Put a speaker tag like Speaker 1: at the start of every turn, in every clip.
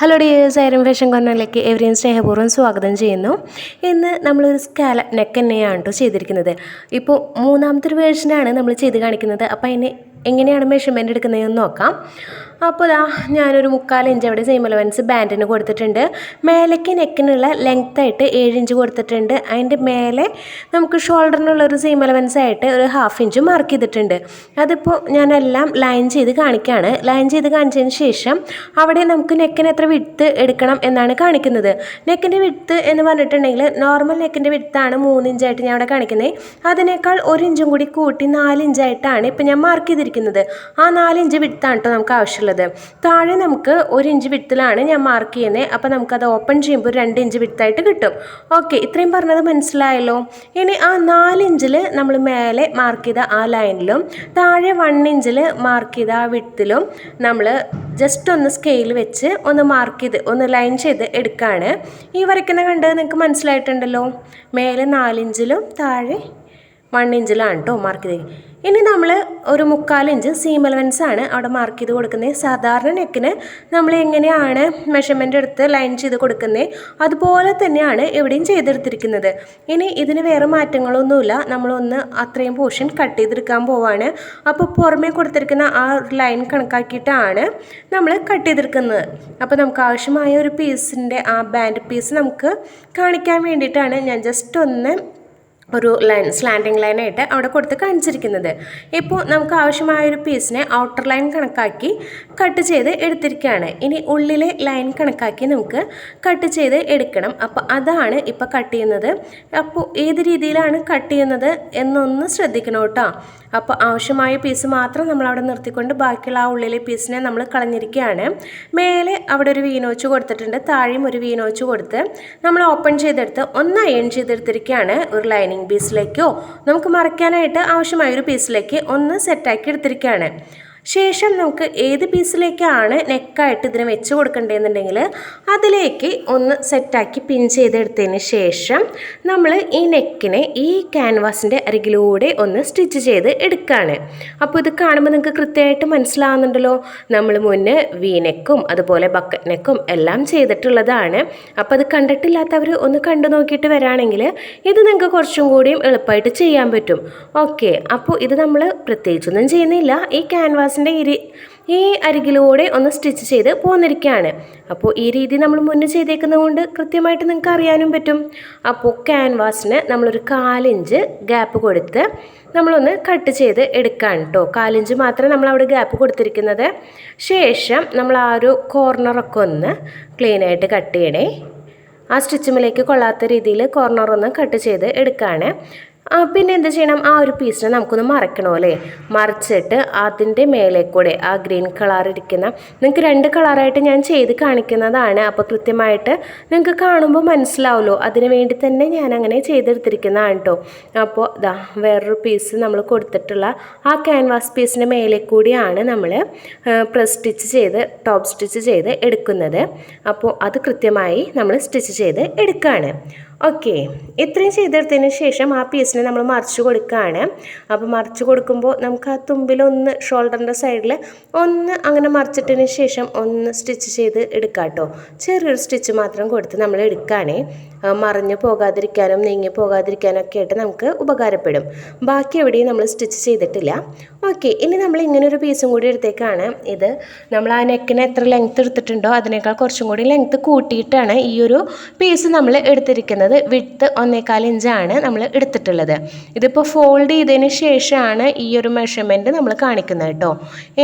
Speaker 1: Hello dears Iren fashion കോർണറിലേക്ക് എവരെയും സ്നേഹപൂർവം സ്വാഗതം ചെയ്യുന്നു. ഇന്ന് നമ്മളൊരു സ്കാല നെക്ക് തന്നെയാണ് കേട്ടോ ചെയ്തിരിക്കുന്നത്. ഇപ്പോൾ മൂന്നാമത്തെ ഒരു വേർഷനാണ് നമ്മൾ ചെയ്ത് കാണിക്കുന്നത്. അപ്പോൾ അതിന് എങ്ങനെയാണ് മെഷർമെന്റ് എടുക്കുന്നതെന്ന് നോക്കാം. അപ്പോൾ ഇതാ ഞാനൊരു മുക്കാൽ ഇഞ്ച് അവിടെ സെയിം അലവൻസ് ബാൻഡിന് കൊടുത്തിട്ടുണ്ട്. മേലേക്ക് നെക്കിനുള്ള ലെങ്ത് ആയിട്ട് ഏഴ് ഇഞ്ച് കൊടുത്തിട്ടുണ്ട്. അതിന്റെ മേലെ നമുക്ക് ഷോൾഡറിനുള്ള ഒരു സെയിം അലവൻസ് ആയിട്ട് ഒരു ഹാഫ് ഇഞ്ച് മാർക്ക് ചെയ്തിട്ടുണ്ട്. അതിപ്പോൾ ഞാനെല്ലാം ലൈൻ ചെയ്ത് കാണിക്കുകയാണ് ലൈൻ ചെയ്ത് കാണിച്ചതിന് ശേഷം അവിടെ നമുക്ക് നെക്കിന് എത്ര വിട്ത്ത് എടുക്കണം എന്നാണ് കാണിക്കുന്നത്. നെക്കിന്റെ വിട്ത്ത് എന്ന് പറഞ്ഞിട്ടുണ്ടെങ്കിൽ നോർമൽ നെക്കിന്റെ വിട്ത്താണ് മൂന്ന് ഇഞ്ചായിട്ട് ഞാൻ അവിടെ കാണിക്കുന്നത്. അതിനേക്കാൾ ഒരു ഇഞ്ചും കൂടി കൂട്ടി നാല് ഇഞ്ചായിട്ടാണ് ഇപ്പം ഞാൻ മാർക്ക് ചെയ്തിരിക്കുന്നത്. ആ നാലിഞ്ച് ഇഞ്ച് വിട്ത്താണ് കേട്ടോ നമുക്ക് ആവശ്യമുള്ളത്. താഴെ നമുക്ക് ഒരു ഇഞ്ച് വിത്തിലാണ് ഞാൻ മാർക്ക് ചെയ്യുന്നത് അപ്പോൾ നമുക്കത് ഓപ്പൺ ചെയ്യുമ്പോൾ രണ്ട് ഇഞ്ച് വിത്തായിട്ട് കിട്ടും. ഓക്കെ ഇത്രയും പറഞ്ഞത് മനസ്സിലായല്ലോ? ഇനി ആ നാലിഞ്ചിൽ നമ്മൾ മേലെ മാർക്ക് ചെയ്ത ആ ലൈനിലും താഴെ വൺ ഇഞ്ചിൽ മാർക്ക് ചെയ്ത ആ വിത്തിലും നമ്മൾ ജസ്റ്റ് ഒന്ന് സ്കെയിൽ വെച്ച് ഒന്ന് മാർക്ക് ചെയ്ത് ഒന്ന് ലൈൻ ചെയ്ത് എടുക്കുകയാണ് ഈ വരയ്ക്കുന്ന കണ്ടത് നിങ്ങൾക്ക് മനസ്സിലായിട്ടുണ്ടല്ലോ? മേലെ നാലിഞ്ചിലും താഴെ ഇഞ്ചിലാണ് കേട്ടോ മാർക്ക് ചെയ്ത്. ഇനി നമ്മൾ ഒരു മുക്കാൽ ഇഞ്ച് സീം ആണ് അവിടെ മാർക്ക് ചെയ്ത് കൊടുക്കുന്നത് സാധാരണ നെക്കിന് നമ്മൾ എങ്ങനെയാണ് മെഷർമെന്റ് എടുത്ത് ലൈൻ ചെയ്ത് കൊടുക്കുന്നത് അതുപോലെ തന്നെയാണ് എവിടെയും ചെയ്തെടുത്തിരിക്കുന്നത്. ഇനി ഇതിന് വേറെ മാറ്റങ്ങളൊന്നുമില്ല. നമ്മളൊന്ന് അത്രയും പോർഷൻ കട്ട് ചെയ്തെടുക്കാൻ പോവാണ്. അപ്പോൾ പുറമേ കൊടുത്തിരിക്കുന്ന ആ ലൈൻ കണക്കാക്കിയിട്ടാണ് നമ്മൾ കട്ട് ചെയ്തെടുക്കുന്നത്. അപ്പോൾ നമുക്ക് ആവശ്യമായ ഒരു പീസിന്റെ ആ ബാൻഡ് പീസ് നമുക്ക് കാണിക്കാൻ വേണ്ടിയിട്ടാണ് ഞാൻ ജസ്റ്റ് ഒന്ന് ഒരു ലൈൻ സ്ലാൻഡിങ് ലൈനായിട്ട് അവിടെ കൊടുത്ത് കാണിച്ചിരിക്കുന്നത്. ഇപ്പോൾ നമുക്ക് ആവശ്യമായ ഒരു പീസിനെ ഔട്ടർ ലൈൻ കണക്കാക്കി കട്ട് ചെയ്ത് എടുത്തിരിക്കുകയാണ്. ഇനി ഉള്ളിലെ ലൈൻ കണക്കാക്കി നമുക്ക് കട്ട് ചെയ്ത് എടുക്കണം. അപ്പോൾ അതാണ് ഇപ്പോൾ കട്ട് ചെയ്യുന്നത്. അപ്പോൾ ഏത് രീതിയിലാണ് കട്ട് ചെയ്യുന്നത് എന്നൊന്ന് ശ്രദ്ധിക്കണം കേട്ടോ. അപ്പോൾ ആവശ്യമായ പീസ് മാത്രം നമ്മൾ അവിടെ നിർത്തിക്കൊണ്ട് ബാക്കിയുള്ള ആ ഉള്ളിലെ പീസിനെ നമ്മൾ കളഞ്ഞിരിക്കുകയാണ്. മേലെ അവിടെ ഒരു വീനോച്ച് കൊടുത്തിട്ടുണ്ട്. താഴെയും ഒരു വീനോച്ച് കൊടുത്ത് നമ്മൾ ഓപ്പൺ ചെയ്തെടുത്ത് ഒന്ന് അയൺ ചെയ്തെടുത്തിരിക്കുകയാണ് ഒരു ലൈനിങ് പീസിലേക്കോ നമുക്ക് മറയ്ക്കാനായിട്ട് ആവശ്യമായ ഒരു പീസിലേക്ക് ഒന്ന് സെറ്റാക്കി എടുത്തിരിക്കുകയാണ്. ശേഷം നമുക്ക് ഏത് പീസിലേക്കാണ് നെക്കായിട്ട് ഇതിന് വെച്ച് കൊടുക്കേണ്ടതെന്നുണ്ടെങ്കിൽ അതിലേക്ക് ഒന്ന് സെറ്റാക്കി പിൻ ചെയ്തെടുത്തതിന് ശേഷം നമ്മൾ ഈ നെക്കിനെ ഈ ക്യാൻവാസിന്റെ അരികിലൂടെ ഒന്ന് സ്റ്റിച്ച് ചെയ്ത് എടുക്കുകയാണ് അപ്പോൾ ഇത് കാണുമ്പോൾ നിങ്ങൾക്ക് കൃത്യമായിട്ട് മനസ്സിലാവുന്നുണ്ടല്ലോ. നമ്മൾ മുന്നേ വീനെക്കും അതുപോലെ ബക്കറ്റ് നെക്കും എല്ലാം ചെയ്തിട്ടുള്ളതാണ്. അപ്പോൾ അത് കണ്ടിട്ടില്ലാത്തവർ ഒന്ന് കണ്ടു നോക്കിയിട്ട് വരാണെങ്കിൽ ഇത് നിങ്ങൾക്ക് കുറച്ചും കൂടിയും എളുപ്പമായിട്ട് ചെയ്യാൻ പറ്റും. ഓക്കെ. അപ്പോൾ ഇത് നമ്മൾ പ്രത്യേകിച്ചൊന്നും ചെയ്യുന്നില്ല. ഈ ക്യാൻവാസ് ഗ്ലാസിന്റെ ഇരി ഈ അരികിലൂടെ ഒന്ന് സ്റ്റിച്ച് ചെയ്ത് പോന്നിരിക്കുകയാണ്. അപ്പോൾ ഈ രീതി നമ്മൾ മുന്നേ ചെയ്തേക്കുന്നത് കൊണ്ട് കൃത്യമായിട്ട് നിങ്ങൾക്ക് അറിയാനും പറ്റും. അപ്പോൾ ക്യാൻവാസിന് നമ്മളൊരു കാലിഞ്ച് ഗ്യാപ്പ് കൊടുത്ത് നമ്മളൊന്ന് കട്ട് ചെയ്ത് എടുക്കാൻ കേട്ടോ കാലിഞ്ച് മാത്രമേ നമ്മൾ അവിടെ ഗ്യാപ്പ് കൊടുത്തിരിക്കുന്നത്. ശേഷം നമ്മൾ ആ ഒരു കോർണറൊക്കെ ഒന്ന് ക്ലീനായിട്ട് കട്ട് ചെയ്യണേ. ആ സ്റ്റിച്ചുമിലേക്ക് കൊള്ളാത്ത രീതിയിൽ കോർണർ ഒന്ന് കട്ട് ചെയ്ത് എടുക്കുകയാണ് പിന്നെ എന്ത് ചെയ്യണം? ആ ഒരു പീസിനെ നമുക്കൊന്ന് മറക്കണോ അല്ലേ? മറിച്ചിട്ട് അതിന്റെ മേലെ കൂടെ ആ ഗ്രീൻ കളർ ഇരിക്കുന്ന നിങ്ങൾക്ക് രണ്ട് കളറായിട്ട് ഞാൻ ചെയ്ത് കാണിക്കുന്നതാണ്. അപ്പോൾ കൃത്യമായിട്ട് നിങ്ങൾക്ക് കാണുമ്പോൾ മനസ്സിലാവുമല്ലോ. അതിന് വേണ്ടി തന്നെ ഞാൻ അങ്ങനെ ചെയ്തെടുത്തിരിക്കുന്നതാണ് കേട്ടോ അപ്പോൾ ഇതാ വേറൊരു പീസ് നമ്മൾ കൊടുത്തിട്ടുള്ള ആ ക്യാൻവാസ് പീസിന്റെ മേലെ കൂടിയാണ് നമ്മൾ പ്രസ് സ്റ്റിച്ച് ചെയ്ത് ടോപ്പ് സ്റ്റിച്ച് ചെയ്ത് എടുക്കുന്നത്. അപ്പോൾ അത് കൃത്യമായി നമ്മൾ സ്റ്റിച്ച് ചെയ്ത് എടുക്കുകയാണ് ഓക്കെ ഇത്രയും ചെയ്തെടുത്തതിന് ശേഷം ആ പീസിനെ നമ്മൾ മറിച്ച് കൊടുക്കുകയാണ് അപ്പോൾ മറിച്ച് കൊടുക്കുമ്പോൾ നമുക്ക് ആ തുമ്പിലൊന്ന് ഷോൾഡറിന്റെ സൈഡിൽ ഒന്ന് അങ്ങനെ മറിച്ചിട്ടതിന് ശേഷം ഒന്ന് സ്റ്റിച്ച് ചെയ്ത് എടുക്കാം കേട്ടോ ചെറിയൊരു സ്റ്റിച്ച് മാത്രം കൊടുത്ത് നമ്മൾ എടുക്കുകയാണേ മറിഞ്ഞു പോകാതിരിക്കാനും നീങ്ങി പോകാതിരിക്കാനും ഒക്കെ ആയിട്ട് നമുക്ക് ഉപകാരപ്പെടും. ബാക്കി എവിടെയും നമ്മൾ സ്റ്റിച്ച് ചെയ്തിട്ടില്ല. ഓക്കെ ഇനി നമ്മൾ ഇങ്ങനെ ഒരു പീസും കൂടി എടുത്തേക്കാണ്. ഇത് നമ്മൾ ആ നെക്കിന് എത്ര ലെങ്ത്ത് എടുത്തിട്ടുണ്ടോ അതിനേക്കാൾ കുറച്ചും കൂടി ലെങ്ത്ത് കൂട്ടിയിട്ടാണ് ഈ ഒരു പീസ് നമ്മൾ എടുത്തിരിക്കുന്നത്. വിട്ട് ഒന്നേകാൽ ഇഞ്ചാണ് നമ്മൾ എടുത്തിട്ടുള്ളത്. ഇതിപ്പോൾ ഫോൾഡ് ചെയ്തതിന് ശേഷമാണ് ഈ ഒരു മെഷർമെന്റ് നമ്മൾ കാണിക്കുന്നത് കേട്ടോ.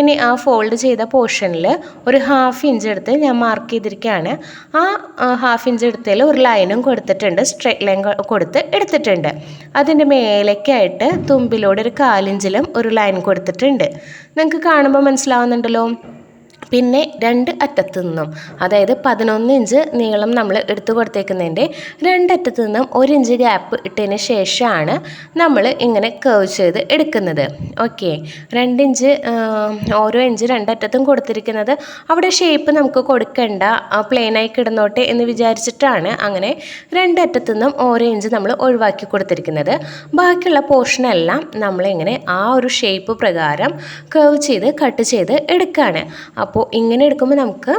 Speaker 1: ഇനി ആ ഫോൾഡ് ചെയ്ത പോർഷനിൽ ഒരു ഹാഫ് ഇഞ്ച് എടുത്ത് ഞാൻ മാർക്ക് ചെയ്തിരിക്കുകയാണ്. ആ ഹാഫ് ഇഞ്ച് എടുത്തതിൽ ഒരു ലൈനും കൊടുത്തിട്ടുണ്ട്. സ്ട്രെയിറ്റ് ലൈൻ കൊടുത്ത് എടുത്തിട്ടുണ്ട്. അതിന്റെ മേലേക്കായിട്ട് തുമ്പിലൂടെ ഒരു കാലിഞ്ചിലും ഒരു ലൈൻ കൊടുത്തിട്ടുണ്ട്. നിങ്ങൾക്ക് കാണുമ്പോൾ മനസ്സിലാവുന്നുണ്ടല്ലോ? പിന്നെ രണ്ട് അറ്റത്തു നിന്നും അതായത് പതിനൊന്ന് ഇഞ്ച് നീളം നമ്മൾ എടുത്തു കൊടുത്തേക്കുന്നതിന്റെ രണ്ടറ്റത്തു നിന്നും ഒരു ഇഞ്ച് ഗ്യാപ്പ് ഇട്ടതിന് ശേഷമാണ് നമ്മൾ ഇങ്ങനെ കേവ് ചെയ്ത് എടുക്കുന്നത്. ഓക്കെ രണ്ടിഞ്ച് ഓരോ ഇഞ്ച് രണ്ടറ്റത്തും കൊടുത്തിരിക്കുന്നത്. അവിടെ ഷേപ്പ് നമുക്ക് കൊടുക്കേണ്ട പ്ലെയിനായി കിടന്നോട്ടെ എന്ന് വിചാരിച്ചിട്ടാണ് അങ്ങനെ രണ്ടറ്റത്തു നിന്നും ഓരോ ഇഞ്ച് നമ്മൾ ഒഴിവാക്കി കൊടുത്തിരിക്കുന്നത്. ബാക്കിയുള്ള പോർഷനെല്ലാം നമ്മളിങ്ങനെ ആ ഒരു ഷേപ്പ് പ്രകാരം കേവ് ചെയ്ത് കട്ട് ചെയ്ത് എടുക്കുകയാണ് അപ്പോൾ അപ്പോൾ ഇങ്ങനെ എടുക്കുമ്പോൾ നമുക്ക്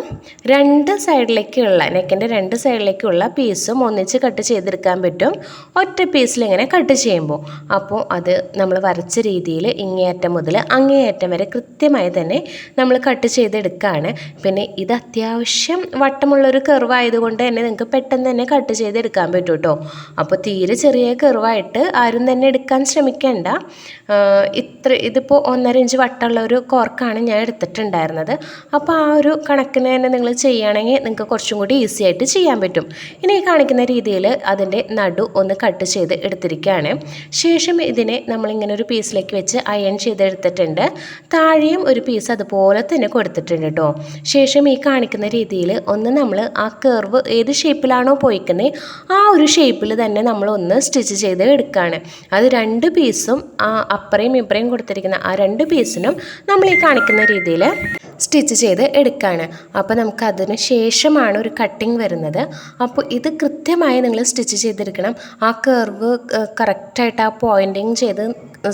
Speaker 1: രണ്ട് സൈഡിലേക്കുള്ള നെക്കിന്റെ രണ്ട് സൈഡിലേക്കുള്ള പീസും ഒന്നിച്ച് കട്ട് ചെയ്തെടുക്കാൻ പറ്റും. ഒറ്റ പീസിൽ ഇങ്ങനെ കട്ട് ചെയ്യുമ്പോൾ. അപ്പോൾ അത് നമ്മൾ വരച്ച രീതിയിൽ ഇങ്ങേയറ്റം മുതൽ അങ്ങേയറ്റം വരെ കൃത്യമായി തന്നെ നമ്മൾ കട്ട് ചെയ്തെടുക്കുകയാണ്. പിന്നെ ഇത് അത്യാവശ്യം വട്ടമുള്ളൊരു കർവ് ആയതുകൊണ്ട് തന്നെ നിങ്ങൾക്ക് പെട്ടെന്ന് തന്നെ കട്ട് ചെയ്തെടുക്കാൻ പറ്റും കേട്ടോ. അപ്പോൾ തീരെ ചെറിയ കെർവായിട്ട് ആരും തന്നെ എടുക്കാൻ ശ്രമിക്കേണ്ട. ഇത്ര ഇതിപ്പോൾ ഒന്നര ഇഞ്ച് വട്ടമുള്ള ഒരു കോർക്കാണ് ഞാൻ എടുത്തിട്ടുണ്ടായിരുന്നത്. അപ്പോൾ ആ ഒരു കണക്കിന് തന്നെ നിങ്ങൾ ചെയ്യുകയാണെങ്കിൽ നിങ്ങൾക്ക് കുറച്ചും കൂടി ഈസി ആയിട്ട് ചെയ്യാൻ പറ്റും. ഇനി ഈ കാണിക്കുന്ന രീതിയിൽ അതിന്റെ നടു ഒന്ന് കട്ട് ചെയ്ത് എടുത്തിരിക്കുകയാണ്. ശേഷം ഇതിനെ നമ്മളിങ്ങനെ ഒരു പീസിലേക്ക് വെച്ച് അയൺ ചെയ്തെടുത്തിട്ടുണ്ട് താഴെയും ഒരു പീസ് അതുപോലെ തന്നെ കൊടുത്തിട്ടുണ്ട് കേട്ടോ. ശേഷം ഈ കാണിക്കുന്ന രീതിയിൽ ഒന്ന് നമ്മൾ ആ കർവ് ഏത് ഷേപ്പിലാണോ പോയിക്കുന്നത് ആ ഒരു ഷേപ്പിൽ തന്നെ നമ്മൾ ഒന്ന് സ്റ്റിച്ച് ചെയ്ത് എടുക്കുകയാണ്. അത് രണ്ട് പീസും ആ അപ്പറയും ഇപ്പറയും കൊടുത്തിരിക്കുന്ന ആ രണ്ട് പീസിനും നമ്മൾ ഈ കാണിക്കുന്ന രീതിയിൽ സ്റ്റിച്ച് ചെയ്ത് എടുക്കുകയാണ് അപ്പോൾ നമുക്ക് അതിന് ശേഷമാണ് ഒരു കട്ടിങ് വരുന്നത്. അപ്പോൾ ഇത് കൃത്യമായി നിങ്ങൾ സ്റ്റിച്ച് ചെയ്തെടുക്കണം. ആ കർവ് കറക്റ്റായിട്ട് ആ പോയിന്റിങ് ചെയ്ത്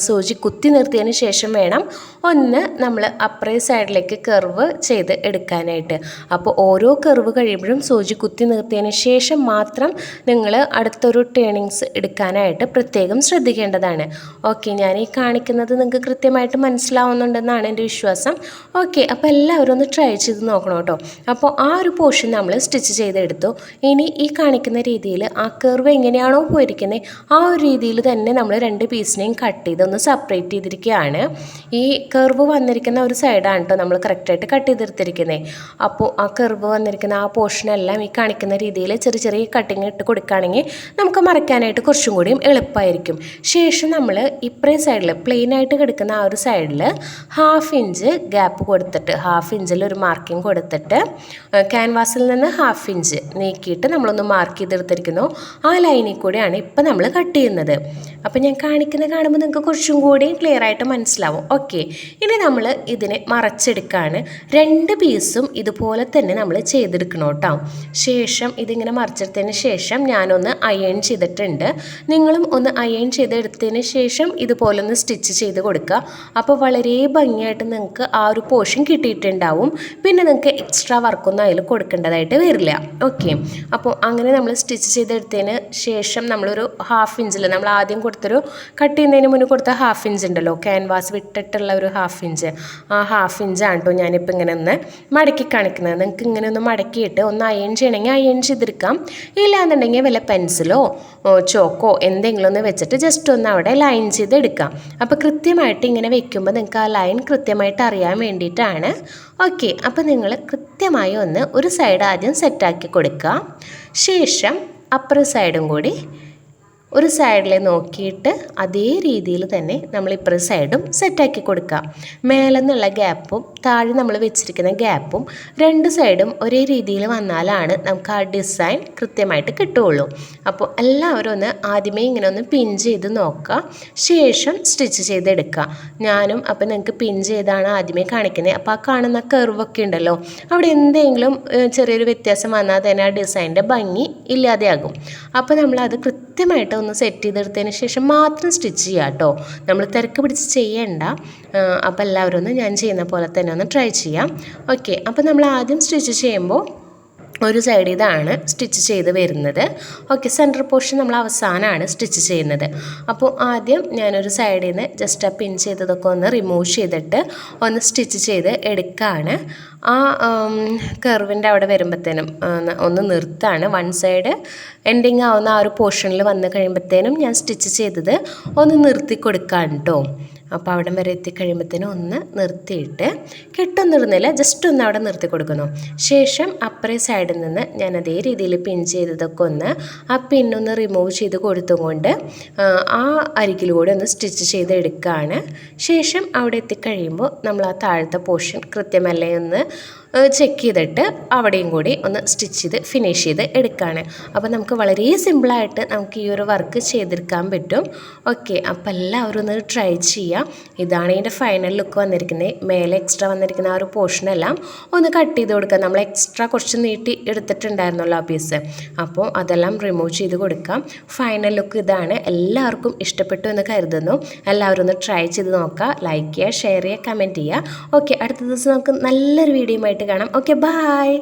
Speaker 1: സൂചി കുത്തി നിർത്തിയതിന് ശേഷം വേണം ഒന്ന് നമ്മൾ അപ്രേ സൈഡിലേക്ക് കർവ് ചെയ്ത് എടുക്കാനായിട്ട്. അപ്പോൾ ഓരോ കർവ് കഴിയുമ്പോഴും സൂചി കുത്തി നിർത്തിയതിന് ശേഷം മാത്രം നിങ്ങൾ അടുത്തൊരു ടേണിങ്സ് എടുക്കാനായിട്ട് പ്രത്യേകം ശ്രദ്ധിക്കേണ്ടതാണ്. ഓക്കെ ഞാൻ ഈ കാണിക്കുന്നത് നിങ്ങൾക്ക് കൃത്യമായിട്ട് മനസ്സിലാവുന്നുണ്ടെന്നാണ് എന്റെ വിശ്വാസം. ഓക്കെ അപ്പോൾ എല്ലാവരും ഒന്ന് ട്രൈ ചെയ്ത് നോക്കണം കേട്ടോ. അപ്പോൾ ആ ഒരു പോർഷൻ നമ്മൾ സ്റ്റിച്ച് ചെയ്തെടുത്തു. ഇനി ഈ കാണിക്കുന്ന രീതിയിൽ ആ കർവ് എങ്ങനെയാണോ പോയിരിക്കുന്നത് ആ ഒരു രീതിയിൽ തന്നെ നമ്മൾ രണ്ട് പീസിനെയും കട്ട് ചെയ്ത് ഒന്ന് സെപ്പറേറ്റ് ചെയ്തിരിക്കുകയാണ്. ഈ കർവ് വന്നിരിക്കുന്ന ഒരു സൈഡാണ് കേട്ടോ നമ്മൾ കറക്റ്റായിട്ട് കട്ട് ചെയ്തെടുത്തിരിക്കുന്നത് അപ്പോൾ ആ കർവ് വന്നിരിക്കുന്ന ആ പോർഷനെല്ലാം ഈ കാണിക്കുന്ന രീതിയിൽ ചെറിയ ചെറിയ കട്ടിങ് ഇട്ട് കൊടുക്കുകയാണെങ്കിൽ നമുക്ക് മറയ്ക്കാനായിട്ട് കുറച്ചും കൂടിയും എളുപ്പമായിരിക്കും. ശേഷം നമ്മൾ ഇപ്പറേ സൈഡിൽ പ്ലെയിനായിട്ട് കിടക്കുന്ന ആ ഒരു സൈഡിൽ ഹാഫ് ഇഞ്ച് ഗ്യാപ്പ് കൊടുത്തിട്ട് ഹാഫ് ഇഞ്ചിൽ ഒരു മാർക്കിംഗ് കൊടുത്തിട്ട് ക്യാൻവാസിൽ നിന്ന് ഹാഫ് ഇഞ്ച് നീക്കിയിട്ട് നമ്മളൊന്ന് മാർക്ക് ചെയ്തെടുത്തിരിക്കുന്നു. ആ ലൈനിൽ കൂടെയാണ് ഇപ്പം നമ്മൾ കട്ട് ചെയ്യുന്നത്. അപ്പം ഞാൻ കാണിക്കുന്നത് കാണുമ്പോൾ നിങ്ങൾക്ക് കുറച്ചും കൂടി ക്ലിയർ ആയിട്ട് മനസ്സിലാവും. ഓക്കെ ഇനി നമ്മൾ ഇതിനെ മറച്ചെടുക്കുകയാണ് രണ്ട് പീസും ഇതുപോലെ തന്നെ നമ്മൾ ചെയ്തെടുക്കണം കേട്ടോ. ശേഷം ഇതിങ്ങനെ മറിച്ചെടുത്തതിന് ശേഷം ഞാനൊന്ന് അയൺ ചെയ്തിട്ടുണ്ട്. നിങ്ങളും ഒന്ന് അയൺ ചെയ്തെടുത്തതിന് ശേഷം ഇതുപോലെ ഒന്ന് സ്റ്റിച്ച് ചെയ്ത് കൊടുക്കുക. അപ്പോൾ വളരെ ഭംഗിയായിട്ട് നിങ്ങൾക്ക് ആ ഒരു പോർഷൻ കിട്ടിയിട്ടുണ്ടാവും. പിന്നെ നിങ്ങൾക്ക് എക്സ്ട്രാ വർക്കൊന്നും അതിൽ കൊടുക്കേണ്ടതായിട്ട് വരില്ല. ഓക്കെ അപ്പോൾ അങ്ങനെ നമ്മൾ സ്റ്റിച്ച് ചെയ്തെടുത്തതിന് ശേഷം നമ്മളൊരു ഹാഫ് ഇഞ്ചിൽ നമ്മൾ ആദ്യം കൊടുത്തൊരു കട്ട് ചെയ്യുന്നതിന് മുന്നേ കൊടുത്ത ഹാഫ് ഇഞ്ച് ഉണ്ടല്ലോ ക്യാൻവാസ് വിട്ടിട്ടുള്ള ഒരു ഹാഫ് ഇഞ്ച് ആ ഹാഫ് ഇഞ്ചാണ് കേട്ടോ ഞാനിപ്പോൾ ഇങ്ങനെ ഒന്ന് മടക്കി കാണിക്കുന്നത്. നിങ്ങൾക്ക് ഇങ്ങനെ ഒന്ന് മടക്കിയിട്ട് ഒന്ന് അയൺ ചെയ്യണമെങ്കിൽ അയൺ ചെയ്തെടുക്കാം. ഇല്ലാന്നുണ്ടെങ്കിൽ വല്ല പെൻസിലോ ചോക്കോ എന്തെങ്കിലും ഒന്ന് വെച്ചിട്ട് ജസ്റ്റ് ഒന്ന് അവിടെ ലൈൻ ചെയ്തെടുക്കാം. അപ്പോൾ കൃത്യമായിട്ട് ഇങ്ങനെ വെക്കുമ്പോൾ നിങ്ങൾക്ക് ആ ലൈൻ കൃത്യമായിട്ട് അറിയാൻ വേണ്ടിയിട്ടാണ് ഓക്കെ അപ്പോൾ നിങ്ങൾ കൃത്യമായി ഒന്ന് ഒരു സൈഡ് ആദ്യം സെറ്റാക്കി കൊടുക്കുക ശേഷം അപ്പുറ സൈഡും കൂടി ഒരു സൈഡിലെ നോക്കിയിട്ട് അതേ രീതിയിൽ തന്നെ നമ്മൾ ഇപ്പുറ സൈഡും സെറ്റാക്കി കൊടുക്കുക. മേലെ നിന്നുള്ള ഗ്യാപ്പും താഴെ നമ്മൾ വെച്ചിരിക്കുന്ന ഗ്യാപ്പും രണ്ട് സൈഡും ഒരേ രീതിയിൽ വന്നാലാണ് നമുക്ക് ആ ഡിസൈൻ കൃത്യമായിട്ട് കിട്ടുകയുള്ളൂ. അപ്പോൾ എല്ലാവരും ഒന്ന് ആദ്യമേ ഇങ്ങനെ ഒന്ന് പിൻ ചെയ്ത് നോക്കുക. ശേഷം സ്റ്റിച്ച് ചെയ്തെടുക്കുക. ഞാനും അപ്പോൾ നിങ്ങൾക്ക് പിൻ ചെയ്താണ് ആദ്യമേ കാണിക്കുന്നത്. അപ്പോൾ ആ കാണുന്ന കർവൊക്കെ ഉണ്ടല്ലോ അവിടെ എന്തെങ്കിലും ചെറിയൊരു വ്യത്യാസം വന്നാൽ തന്നെ ആ ഡിസൈന്റെ ഭംഗി ഇല്ലാതെയാകും. അപ്പോൾ നമ്മളത് കൃത്യമായിട്ട് ഒന്ന് സെറ്റ് ചെയ്തെടുത്തതിന് ശേഷം മാത്രം സ്റ്റിച്ച് ചെയ്യുക കേട്ടോ. നമ്മൾ തിരക്ക് പിടിച്ച് ചെയ്യേണ്ട. അപ്പോൾ എല്ലാവരും ഒന്ന് ഞാൻ ചെയ്യുന്ന പോലെ തന്നെ ഒന്ന് ട്രൈ ചെയ്യാം. ഓക്കെ അപ്പോൾ നമ്മൾ ആദ്യം സ്റ്റിച്ച് ചെയ്യുമ്പോൾ ഒരു സൈഡ് ഇതാണ് സ്റ്റിച്ച് ചെയ്ത് വരുന്നത്. ഓക്കെ സെന്റർ പോർഷൻ നമ്മൾ അവസാനമാണ് സ്റ്റിച്ച് ചെയ്യുന്നത്. അപ്പോൾ ആദ്യം ഞാനൊരു സൈഡിൽ നിന്ന് ജസ്റ്റ് ആ പിൻ ചെയ്തതൊക്കെ ഒന്ന് റിമൂവ് ചെയ്തിട്ട് ഒന്ന് സ്റ്റിച്ച് ചെയ്ത് എടുക്കുകയാണ് ആ കർവിന്റെ അവിടെ വരുമ്പോഴത്തേനും ഒന്ന് നിർത്താണ്. വൺ സൈഡ് എൻഡിങ് ആവുന്ന ആ ഒരു പോർഷനിൽ വന്ന് കഴിയുമ്പോഴത്തേനും ഞാൻ സ്റ്റിച്ച് ചെയ്തത് ഒന്ന് നിർത്തി കൊടുക്കാൻ കേട്ടോ അപ്പോൾ അവിടെ വരെ എത്തിക്കഴിയുമ്പോഴത്തേനും ഒന്ന് നിർത്തിയിട്ട് കെട്ടൊന്നിടുന്നില്ല ജസ്റ്റ് ഒന്ന് അവിടെ നിർത്തി കൊടുക്കുന്നു. ശേഷം അപ്പറേ സൈഡിൽ നിന്ന് ഞാൻ അതേ രീതിയിൽ പിൻ ചെയ്തതൊക്കെ ഒന്ന് ആ പിന്നൊന്ന് റിമൂവ് ചെയ്ത് കൊടുത്തുകൊണ്ട് ആ, അരികിലൂടെ ഒന്ന് സ്റ്റിച്ച് ചെയ്ത് എടുക്കുകയാണ് ശേഷം അവിടെ എത്തിക്കഴിയുമ്പോൾ നമ്മൾ ആ താഴത്തെ പോർഷൻ കൃത്യമല്ലേ ഒന്ന് ചെക്ക് ചെയ്തിട്ട് അവിടെയും കൂടി ഒന്ന് സ്റ്റിച്ച് ചെയ്ത് ഫിനിഷ് ചെയ്ത് എടുക്കുകയാണ് അപ്പോൾ നമുക്ക് വളരെ സിമ്പിളായിട്ട് നമുക്ക് ഈ ഒരു വർക്ക് ചെയ്തെടുക്കാൻ പറ്റും. ഓക്കെ അപ്പോൾ എല്ലാവരും ഒന്ന് ട്രൈ ചെയ്യാം. ഇതാണ് ഇതിന്റെ ഫൈനൽ ലുക്ക് വന്നിരിക്കുന്നത് മേലെ എക്സ്ട്രാ വന്നിരിക്കുന്ന ആ ഒരു പോർഷനെല്ലാം ഒന്ന് കട്ട് ചെയ്ത് കൊടുക്കുക നമ്മൾ എക്സ്ട്രാ കുറച്ച് നീട്ടി എടുത്തിട്ടുണ്ടായിരുന്നല്ലോ ആ പീസ് അപ്പോൾ അതെല്ലാം റിമൂവ് ചെയ്ത് കൊടുക്കാം. ഫൈനൽ ലുക്ക് ഇതാണ്. എല്ലാവർക്കും ഇഷ്ടപ്പെട്ടു എന്ന് കരുതുന്നു. എല്ലാവരും ഒന്ന് ട്രൈ ചെയ്ത് നോക്കുക ലൈക്ക് ചെയ്യുക ഷെയർ ചെയ്യുക കമന്റ് ചെയ്യുക. ഓക്കെ അടുത്ത ദിവസം നമുക്ക് നല്ലൊരു വീഡിയോ ആയിട്ട് കാണാം. Okay bye